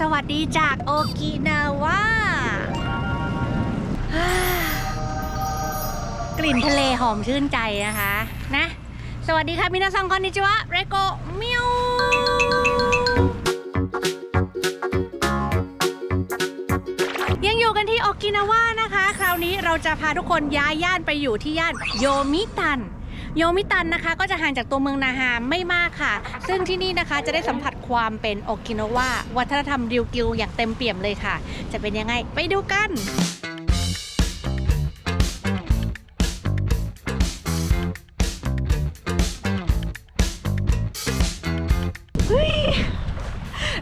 สวัสดีจากโอกินาวา กลิ่นทะเลหอมชื่นใจนะคะ นะ สวัสดีค่ะมินาซังคอนนิจิวะเรโกมิวยังอยู่กันที่โอกินาวานะคะ คราวนี้เราจะพาทุกคนย้ายย่านไปอยู่ที่ย่านโยมิตัน โยมิตันนะคะก็จะห่างจากตัวเมืองนาฮามไม่มากค่ะ ซึ่งที่นี่นะคะจะได้สัมผัสความเป็นโอกินาวาวัฒนธรรมริวกิวอย่างเต็มเปี่ยมเลยค่ะ จะเป็นยังไงไปดูกัน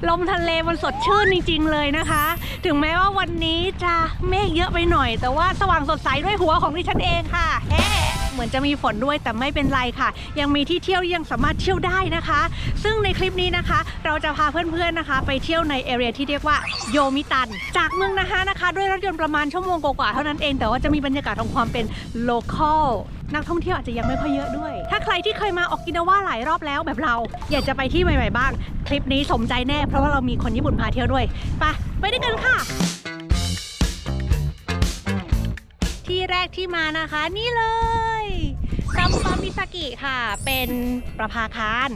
ลมทะเลมันสดชื่นจริงๆเลยนะคะ ถึงแม้ว่าวันนี้จะเมฆเยอะไปหน่อย แต่ว่าสว่างสดใสด้วยหัวของดิฉันเองค่ะแฮ่ เหมือนจะมีฝนด้วยแต่ไม่เป็นไรค่ะ ยังมีที่เที่ยวยังสามารถเที่ยวได้นะคะ ซึ่งในคลิปนี้นะคะ เราจะพาเพื่อนๆนะคะ ไปเที่ยวในเอเรียที่เรียกว่าโยมิตัน จากเมืองนะฮะนะคะ ด้วยรถยนต์ประมาณชั่วโมงกว่าๆเท่านั้นเอง แต่ว่าจะมีบรรยากาศของความเป็นโลคอลนักท่องเที่ยวอาจจะยังไม่ค่อยเยอะด้วย ถ้าใครที่เคยมาออกกินาว่าหลายรอบแล้วแบบเรา อยากจะไปที่ใหม่ๆบ้าง คลิปนี้สมใจแน่ เพราะว่าเรามีคนญี่ปุ่นพาเที่ยวด้วย ไปไปด้วยกันค่ะ ที่แรกที่มานะคะ นี่เลย ซัมปามิซากิค่ะ เป็นประภาคาร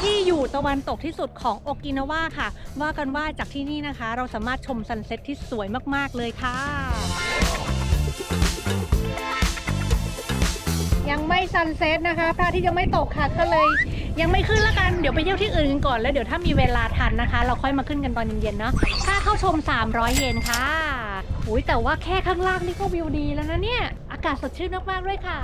ที่อยู่ตะวันตกที่สุดของโอกินาวาค่ะ ว่ากันว่าจากที่นี่นะคะ เราสามารถชมซันเซ็ตที่สวยมาก ๆ เลยค่ะ ยังไม่ซันเซ็ตนะคะพระอาทิตย์ยังไม่ตกค่ะก็เลย ยังไม่ขึ้นละกันเดี๋ยวไปเที่ยวที่อื่นกันก่อนแล้วเดี๋ยวถ้ามีเวลาทันนะคะ เราค่อยมาขึ้นกันตอนเย็นๆเนาะค่าเข้าชม 300 เยนค่ะอุ้ยแต่ว่าแค่ข้างล่างนี่ก็วิวดีแล้วนะเนี่ย อากาศสดชื่นมากๆด้วยค่ะ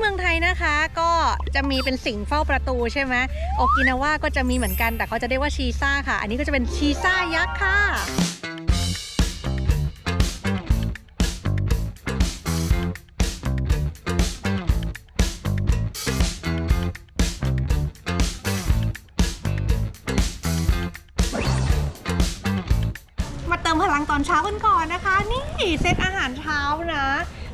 เมืองไทยนะคะ ก็จะมีเป็นสิงเฝ้าประตูใช่ไหมโอกินาว่าก็จะมีเหมือนกัน แต่เขาจะเรียกว่าชีซ่าค่ะ อันนี้ก็จะเป็นชีซ่ายักษ์ค่ะมาเติมพลังตอนเช้ากันก่อนนะคะ นี่เซตอาหารเช้านะ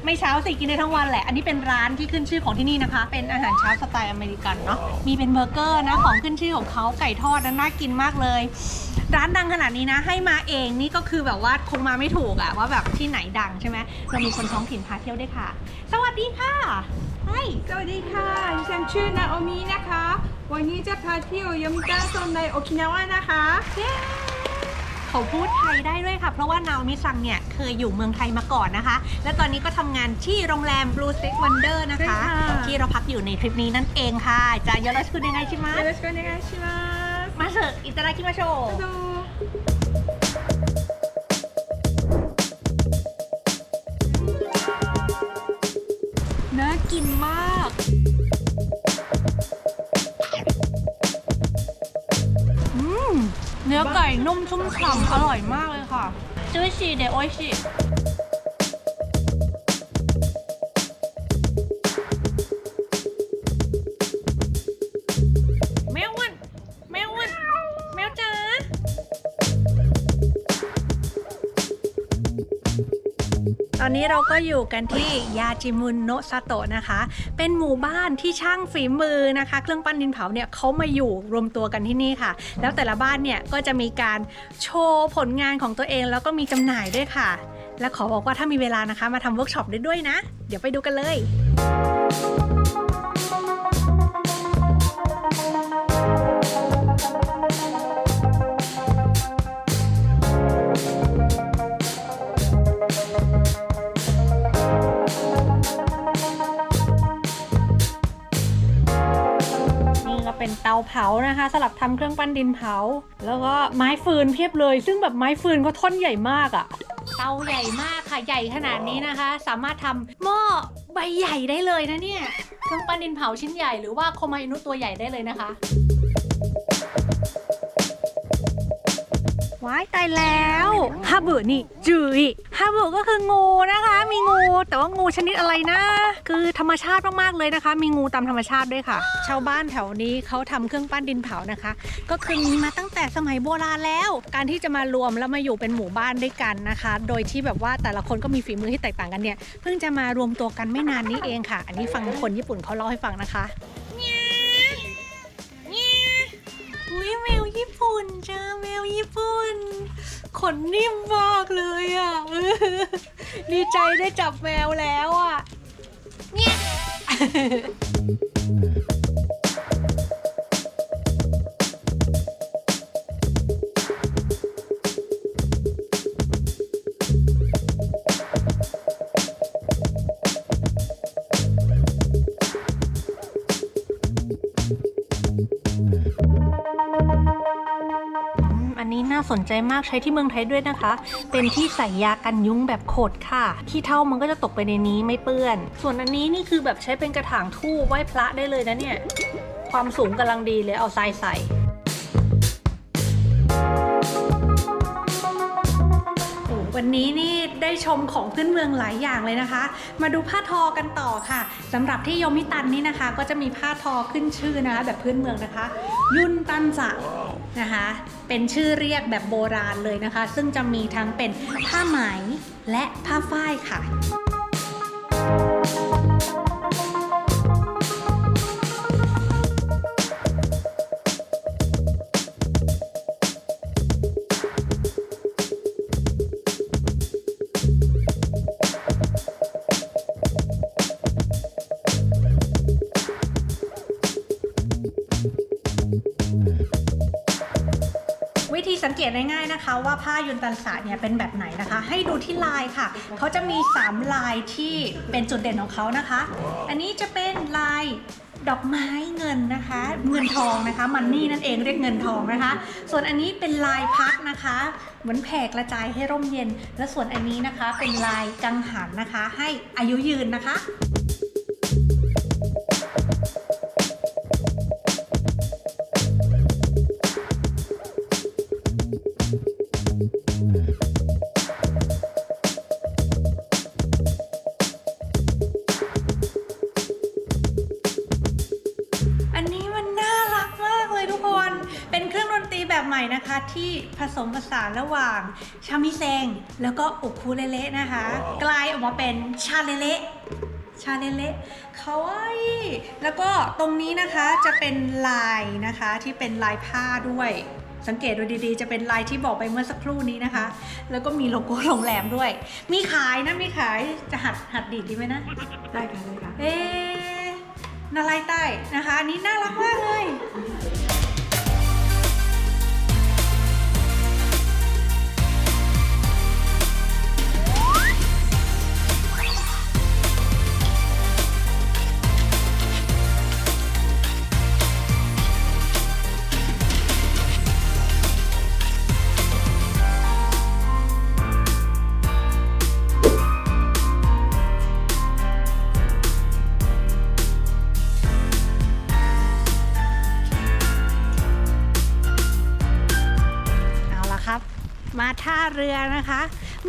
ไม่เช้าสิกินได้ทั้งวันแหละ อันนี้เป็นร้านที่ขึ้นชื่อของที่นี่นะคะ เป็นอาหารเช้าสไตล์อเมริกันเนาะ มีเป็นเบอร์เกอร์นะของขึ้นชื่อของเขาไก่ทอดนะน่ากินมากเลย ร้านดังขนาดนี้นะ ให้มาเองนี่ก็คือแบบว่าคงมาไม่ถูกอะว่าแบบที่ไหนดังใช่ไหมเรามีคนท้องถิ่นพาเที่ยวด้วยค่ะ สวัสดีค่ะใช่สวัสดีค่ะดิฉันชื่อนาโอมินะคะ วันนี้จะพาเที่ยวยามิกาโซนในโอกินาวานะคะ เขาพูดไทยได้ด้วยค่ะ เพราะว่านาโอมิซังเนี่ยเคยอยู่เมืองไทยมาก่อนนะคะ และตอนนี้ก็ทำงานที่โรงแรม Blue Stick Wonder นะคะ ใช่ค่ะ ที่เราพักอยู่ในทริปนี้นั่นเองค่ะ จะยอรสคุณยังไงชิมา よろしくお願いしま มาเถอะอิตาลีกิมาโช すどうぞ น่ากินมา นุ่มชุ่มฉ่ำอร่อยมากเลยค่ะจุ้ยชีเดโอยชี อนนี้เราก็อยู่กันที่ยาจิมุนโนซาโตะนะคะ เป็นหมู่บ้านที่ช่างฝีมือนะคะ เครื่องปั้นดินเผาเนี่ยเขามาอยู่รวมตัวกันที่นี่ค่ะ แล้วแต่ละบ้านเนี่ยก็จะมีการโชว์ผลงานของตัวเองแล้วก็มีจำหน่ายด้วยค่ะ และขอบอกว่าถ้ามีเวลานะคะ มาทำเวิร์กช็อปได้ด้วยนะ เดี๋ยวไปดูกันเลย เป็นเตาเผานะคะสลับทำเครื่องปั้นดินเผา แล้วก็ไม้ฟืนเพียบเลย ซึ่งแบบไม้ฟืนก็ท่อนใหญ่มากอะ่ะเตาใหญ่มากค่ะใหญ่ขนาดนี้นะคะ สามารถทำหม้อใบใหญ่ได้เลยนะเนี่ยเครื่องปั้นดินเผาชิ้นใหญ่หรือว่าโคมาอินุตัวใหญ่ได้เลยนะคะ ว้ายตายแล้วฮาบุนี่จุยฮาบุก็คืองูนะคะ มีงูแต่ว่างูชนิดอะไรนะ คือธรรมชาติมากๆเลยนะคะ มีงูตามธรรมชาติด้วยค่ะ ชาวบ้านแถวนี้เขาทำเครื่องปั้นดินเผานะคะ ก็คือมีมาตั้งแต่สมัยโบราณแล้ว การที่จะมารวมแล้วมาอยู่เป็นหมู่บ้านด้วยกันนะคะ โดยที่แบบว่าแต่ละคนก็มีฝีมือที่แตกต่างกันเนี่ยเพิ่งจะมารวมตัวกันไม่นานนี้เองค่ะ อันนี้ฟังคนญี่ปุ่นเขาเล่าให้ฟังนะคะ ญี่ปุ่นเจอแมวญี่ปุ่น ขนนิ่มมากเลยอะดีใจได้จับแมวแล้วอะ เนี่ย ใจมากใช้ที่เมืองไทยด้วยนะคะ เป็นที่ใส่ยากันยุงแบบขดค่ะขี้เท่ามันก็จะตกไปในนี้ไม่เปื้อน ส่วนอันนี้นี่คือแบบใช้เป็นกระถางทูบไหว้พระได้เลยนะเนี่ย ความสูงกำลังดีเลยเอาทรายใส่โอ้วันนี้นี่ได้ชมของพื้นเมืองหลายอย่างเลยนะคะ มาดูผ้าทอกันต่อค่ะสำหรับที่ยมิตันนี่นะคะ ก็จะมีผ้าทอขึ้นชื่อนะคะแบบพื้นเมืองนะคะ ยุนตันจะ นะคะ เป็นชื่อเรียกแบบโบราณเลยนะคะ ซึ่งจะมีทั้งเป็นผ้าไหมและผ้าฝ้ายค่ะ นะคะว่าผ้ายุนตันสะเนี่ยเป็นแบบไหนนะคะ ให้ดูที่ลายค่ะ เขาจะมี 3 ลายที่เป็นจุดเด่นของเขานะคะ อันนี้จะเป็นลายดอกไม้เงินนะคะ เงินทองนะคะ มันนี่นั่นเองเรียกเงินทองนะคะ ส่วนอันนี้เป็นลายพัดนะคะ เหมือนแผ่กระจายให้ร่มเย็น และส่วนอันนี้นะคะเป็นลายกังหันนะคะ ให้อายุยืนนะคะ ที่ผสมผสานระหว่างชามิเซงแล้วก็อุคูเลเละนะคะกลายออกมาเป็นชาเลเละชาเลเละคาวาอิแล้วก็ตรงนี้นะคะจะเป็นลายนะคะที่เป็นลายผ้าด้วย สังเกตดูดีๆ จะเป็นลายที่บอกไปเมื่อสักครู่นี้นะคะ แล้วก็มีโลโก้โรงแรมด้วย มีขายนะมีขายจะหัดหัดดีดดีไหมนะ ได้ค่ะได้ค่ะ เอ๊ะนาลายใต้นะคะอันนี้น่ารักมากเลย เรือนะคะ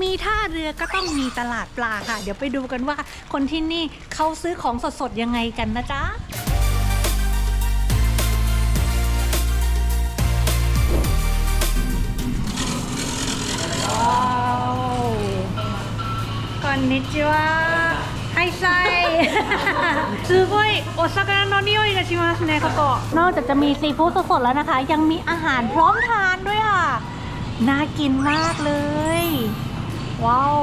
มีท่าเรือก็ต้องมีตลาดปลาค่ะ เดี๋ยวไปดูกันว่าคนที่นี่เขาซื้อของสดๆยังไงกันนะจ๊ะ ว้าวこんにちははいさいすごいお魚の匂いがしますねここนอกจากจะมีซีฟู้ดสดๆแล้วนะคะ ยังมีอาหารพร้อมทานด้วยค่ะ น่ากินมากเลย ว้าว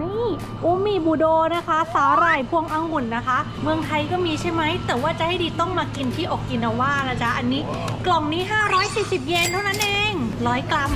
นี่อูมีบูโดนะคะ สาหร่ายพวงองุ่นนะคะ เมืองไทยก็มีใช่ไหม แต่ว่าจะให้ดีต้องมากินที่โอกินาว่านะจ๊ะ อันนี้กล่องนี้ 540 เยนเท่านั้นเอง 100 กรัม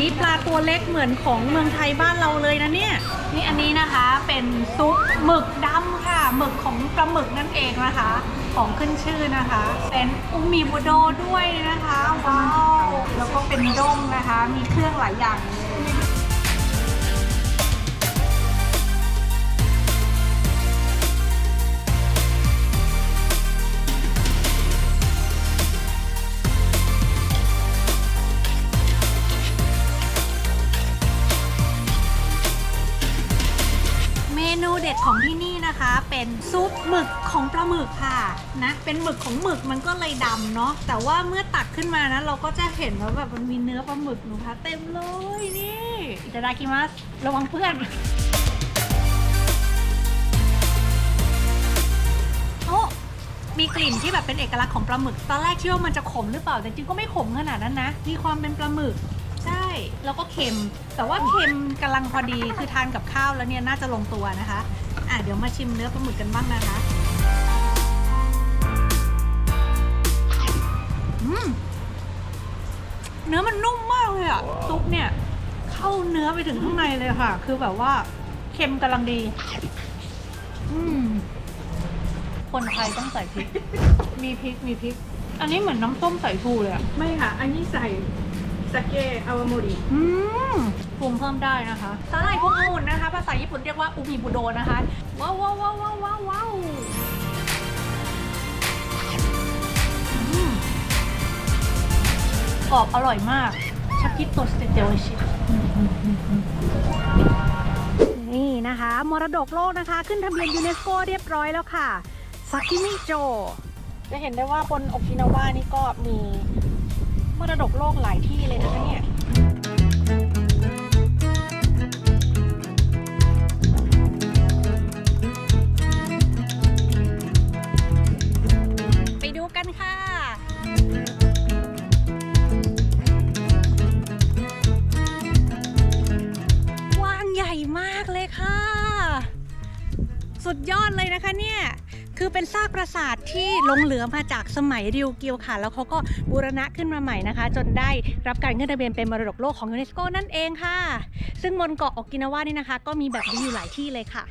นี้ปลาตัวเล็กเหมือนของเมืองไทยบ้านเราเลยนะเนี่ย นี่อันนี้นะคะเป็นซุปหมึกดำค่ะ หมึกของปลาหมึกนั่นเองนะคะ ของขึ้นชื่อนะคะ เป็นอุมิบุโดด้วยนะคะว้าวแล้วก็เป็นด้งนะคะ มีเครื่องหลายอย่างเลย ด็ดของที่นี่นะคะ เป็นซุปหมึกของปลาหมึกค่ะนะเป็นหมึกของหมึกมันก็เลยดำเนาะแต่ว่าเมื่อตักขึ้นมานะเราก็จะเห็นว่าแบบมันมีเนื้อปลาหมึกหนูคะเต็มเลยนี่อิตาดากิมัสระวังเพื่อนโอ้มีกลิ่นที่แบบเป็นเอกลักษณ์ของปลาหมึก ตอนแรกคิดว่ามันจะขมหรือเปล่าแต่จริงก็ไม่ขมขนาดนั้นนะ มีความเป็นปลาหมึก แล้วก็เค็ม แต่ว่าเค็มกำลังพอดีคือทานกับข้าวแล้วเนี่ยน่าจะลงตัวนะคะอะเดี๋ยวมาชิมเนื้อปลาหมึกกันบ้างนะคะอืมเนื้อมันนุ่มมากเลยอะซุปเนี่ย เข้าเนื้อไปถึงข้างในเลยค่ะ คือแบบว่าเค็มกำลังดี อืมคนไทยต้องใส่พริก มีพริก มีพริก อันนี้เหมือนน้ำส้มสายชูเลยอะไม่ค่ะ อันนี้ใส่ สเกอาวาโมริอืมปรุงเพิ่มได้นะคะสาหร่ายพวงองุ่นนะคะ ภาษาญี่ปุ่นเรียกว่าอุมิบุโดนะคะ ว้าวว้าวว้าวว้าวว้าวว้าวอืมกรอบอร่อยมากชาคิโตสเตเตโอชินี่นะคะ มรดกโลกนะคะ ขึ้นทะเบียนยูเนสโกเรียบร้อยแล้วค่ะซากิมิโจ จะเห็นได้ว่าบนโอกินาวานี่ก็มี มรดกโลกหลายที่เลยนะคะเนี่ย ที่ลงเหลือมาจากสมัยริวกิวค่ะ แล้วเขาก็บูรณะขึ้นมาใหม่นะคะ จนได้รับการขึ้นทะเบียนเป็นมรดกโลกของยูเนสโกนั่นเองค่ะ ซึ่งบนเกาะโอกินาวานี่นะคะ ก็มีแบบนี้อยู่หลายที่เลยค่ะ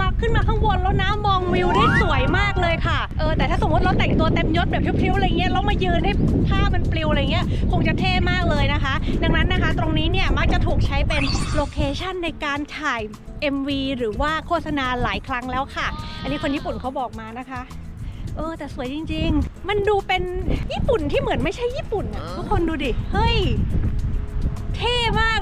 มาขึ้นมาข้างบนแล้วนะมองวิวได้สวยมากเลยค่ะ เออแต่ถ้าสมมติเราแต่งตัวเต็มยศแบบพริ้วๆอะไรเงี้ยแล้วมายืนให้ผ้ามันปลิวอะไรเงี้ยคงจะเท่มากเลยนะคะ ดังนั้นนะคะ ตรงนี้เนี่ยมักจะถูกใช้เป็นโลเคชันในการถ่าย MV หรือว่าโฆษณาหลายครั้งแล้วค่ะ อันนี้คนญี่ปุ่นเขาบอกมานะคะ เออ แต่สวยจริง ๆ มันดูเป็นญี่ปุ่นที่เหมือนไม่ใช่ญี่ปุ่นอะทุกคนดูดิ เฮ้ย เท่มาก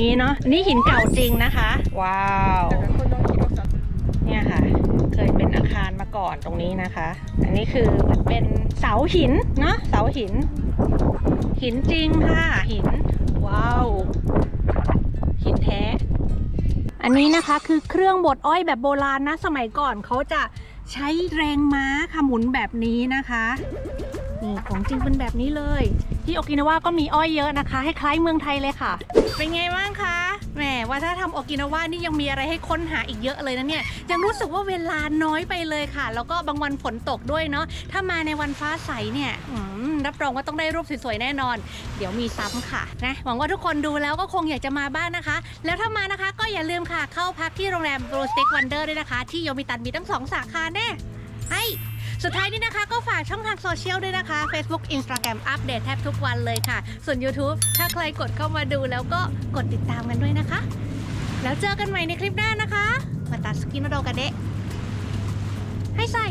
นี้เนาะนี่หินเก่าจริงนะคะ ว้าวเนี่ยค่ะ เคยเป็นอาคารมาก่อนตรงนี้นะคะ อันนี้คือเป็นเสาหินเนาะเสาหิน หินจริงค่ะหิน ว้าว หินแท้ อันนี้นะคะคือเครื่องบดอ้อยแบบโบราณนะ สมัยก่อนเขาจะใช้แรงม้าขมุนแบบนี้นะคะ นี่ของจริงเป็นแบบนี้เลย ที่โอกินาวาก็มีอ้อยเยอะนะคะ ให้คล้ายเมืองไทยเลยค่ะ เป็นไงบ้างคะแหมวัฒนธรรมโอกินาวานี่ยังมีอะไรให้ค้นหาอีกเยอะเลยนะเนี่ยยังรู้สึกว่าเวลาน้อยไปเลยค่ะ แล้วก็บางวันฝนตกด้วยเนาะถ้ามาในวันฟ้าใสเนี่ยอืมรับรองว่าต้องได้รูปสวยๆแน่นอน เดี๋ยวมีซ้ำค่ะนะหวังว่าทุกคนดูแล้วก็คงอยากจะมาบ้างนะคะ แล้วถ้ามานะคะก็อย่าลืมค่ะเข้าพักที่โรงแรม Blue Stick Wonder ด้วยนะคะ ที่โยมิตันมีตั้งสองสาขาแน่ ให้ สุดท้ายนี้นะคะ ก็ฝากช่องทางโซเชียลด้วยนะคะ Facebook Instagram อัปเดตแทบทุกวันเลยค่ะ ส่วน YouTube ถ้าใครกดเข้ามาดูแล้วก็กดติดตามกันด้วยนะคะ แล้วเจอกันใหม่ในคลิปหน้านะคะ มาตัดสกินโดกันเดะให้ใส่